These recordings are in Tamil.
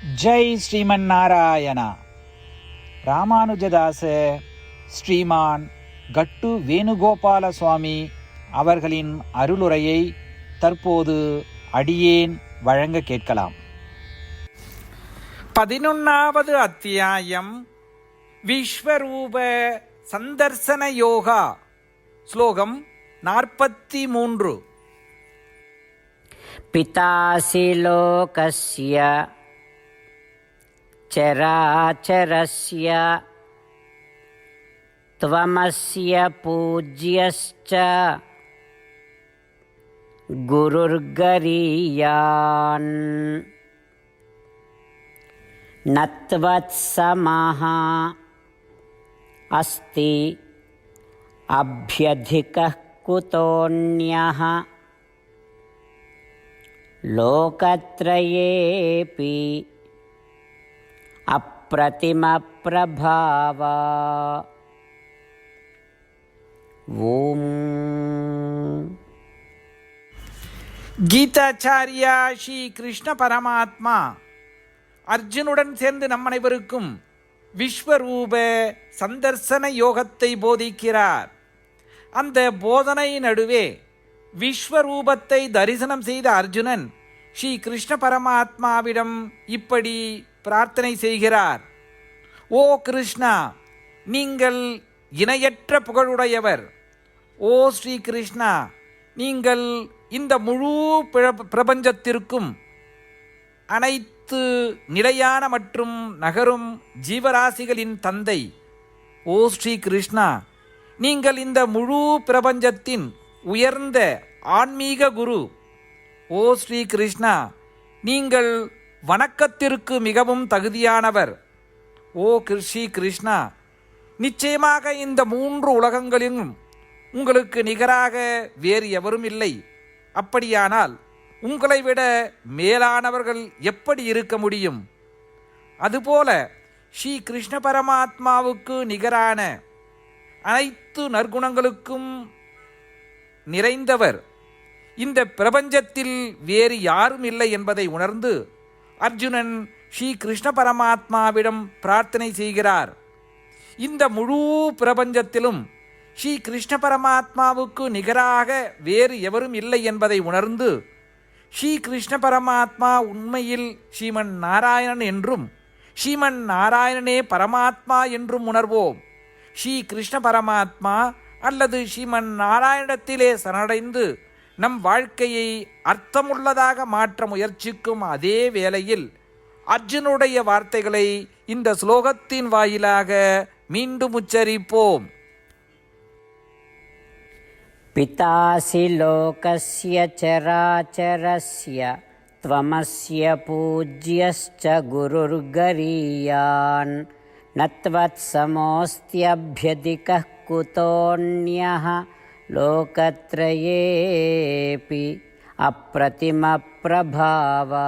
ஜெய் ஸ்ரீமன் நாராயணா. ராமானுஜதாச ஸ்ரீமான் கட்டு வேணுகோபால சுவாமி அவர்களின் அருளுரையை தற்போது அடியேன் வழங்க கேட்கலாம். பதினொன்னாவது அத்தியாயம் விஸ்வரூப சந்தர்சன யோகா ஸ்லோகம் நாற்பத்தி மூன்று. பிதாசி லோகஸ்ய चराचरस्य त्वमस्य पूज्यश्च गुरुर्गरीयान् न त्वत्समः अस्ति अभ्यधिकः कुतोऽन्यः लोकत्रयेऽपि अप्रतिमप्रभावा ॐ கீதாச்சாரியா ஸ்ரீ கிருஷ்ண பரமாத்மா அர்ஜுனுடன் சேர்ந்து நம் அனைவருக்கும் விஸ்வரூப சந்தர்சன யோகத்தை போதிக்கிறார் அந்த போதனை நடுவே விஸ்வரூபத்தை தரிசனம் செய்த அர்ஜுனன் ஸ்ரீ கிருஷ்ண பரமாத்மாவிடம் இப்படி பிரார்த்தனை செய்கிறார் ஓ கிருஷ்ணா நீங்கள் இணையற்ற புகழுடையவர். ஓ ஸ்ரீ கிருஷ்ணா நீங்கள் இந்த முழு பிர- பிரபஞ்சத்திற்கும் அனைத்து நிலையான மற்றும் நகரும் ஜீவராசிகளின் தந்தை. ஓ ஸ்ரீ கிருஷ்ணா நீங்கள் இந்த முழு பிரபஞ்சத்தின் உயர்ந்த ஆன்மீக குரு. ஓ ஸ்ரீ கிருஷ்ணா நீங்கள் வணக்கத்திற்கு மிகவும் தகுதியானவர். ஓ கிருஷி கிருஷ்ணா நிச்சயமாக இந்த மூன்று உலகங்களிலும் உங்களுக்கு நிகராக வேறு எவரும் இல்லை. அப்படியானால் உங்களை விட மேலானவர்கள் எப்படி இருக்க முடியும்? அதுபோல ஸ்ரீ கிருஷ்ண பரமாத்மாவுக்கு நிகரான அனைத்து நற்குணங்களுக்கும் நிறைந்தவர். இந்த பிரபஞ்சத்தில் வேறு யாரும் இல்லை என்பதை உணர்ந்து அர்ஜுனன் ஸ்ரீ கிருஷ்ண பரமாத்மாவிடம் பிரார்த்தனை செய்கிறார். இந்த முழு பிரபஞ்சத்திலும் ஸ்ரீ கிருஷ்ண பரமாத்மாவுக்கு நிகராக வேறு எவரும் இல்லை என்பதை உணர்ந்து ஸ்ரீ கிருஷ்ண பரமாத்மா உண்மையில் ஸ்ரீமன் நாராயணன் என்றும் ஸ்ரீமன் நாராயணனே பரமாத்மா என்றும் உணர்வோம். ஸ்ரீ கிருஷ்ண பரமாத்மா அல்லது ஸ்ரீமன் நாராயணத்திலே சரணடைந்து நம் வாழ்க்கையை அர்த்தமுள்ளதாக மாற்ற முயற்சிக்கும் அதே வேளையில் அர்ஜுனுடைய வார்த்தைகளை இந்த ஸ்லோகத்தின் வாயிலாக மீண்டும் உச்சரிப்போம் पितासि लोकस्य चराचरस्य त्वमस्य पूज्यश्च गुरुर्गरीयान् न त्वत्समोऽस्त्यभ्यधिकः कुतोऽन्यः लोकत्रयेऽपि अप्रतिमप्रभावा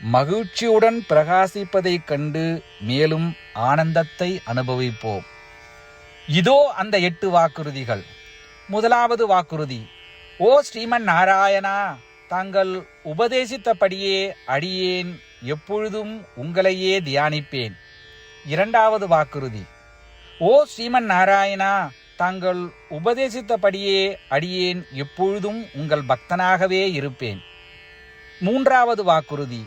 மகிழ்ச்சியுடன் பிரகாசிப்பதைக் கண்டு மேலும் ஆனந்தத்தை அனுபவிப்போம். இதோ அந்த எட்டு வாக்குறுதிகள். முதலாவது வாக்குறுதி. ஓ ஸ்ரீமன் நாராயணா தாங்கள் உபதேசித்தபடியே அடியேன் எப்பொழுதும் உங்களையே தியானிப்பேன். இரண்டாவது வாக்குறுதி. ஓ ஸ்ரீமன் நாராயணா தாங்கள் உபதேசித்தபடியே அடியேன் எப்பொழுதும் உங்கள் பக்தனாகவே இருப்பேன். மூன்றாவது வாக்குறுதி.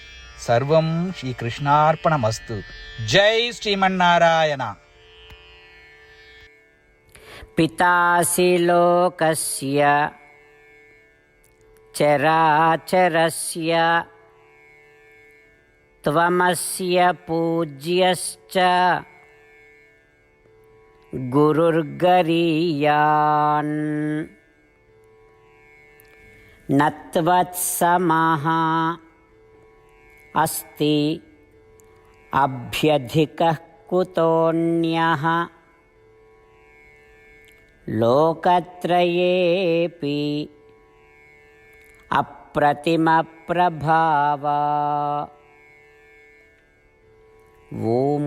సర్వం శ్రీకృష్ణార్పణమస్తు. జై శ్రీమన్నారాయణ. పితాసి లోకస్య చరాచరస్య त्वमस्य पूज्यश्च गुरुर्गरीयान् न त्वत्समः अस्ति। अभ्यधिकः कुतोऽन्यः। लोकत्रयेऽपि अप्रतिमप्रभावा। ॐ।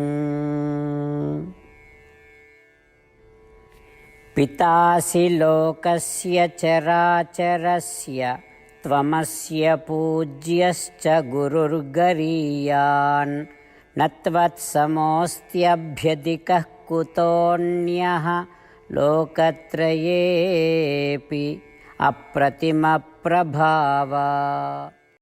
पितासि लोकस्य चराचरस्य त्वमस्य पूज्यश्च गुरुर्गरीयान् न त्वत्समोऽस्त्यभ्यधिकः कुतोऽन्यः लोकत्रयेऽपि अप्रतिमप्रभावा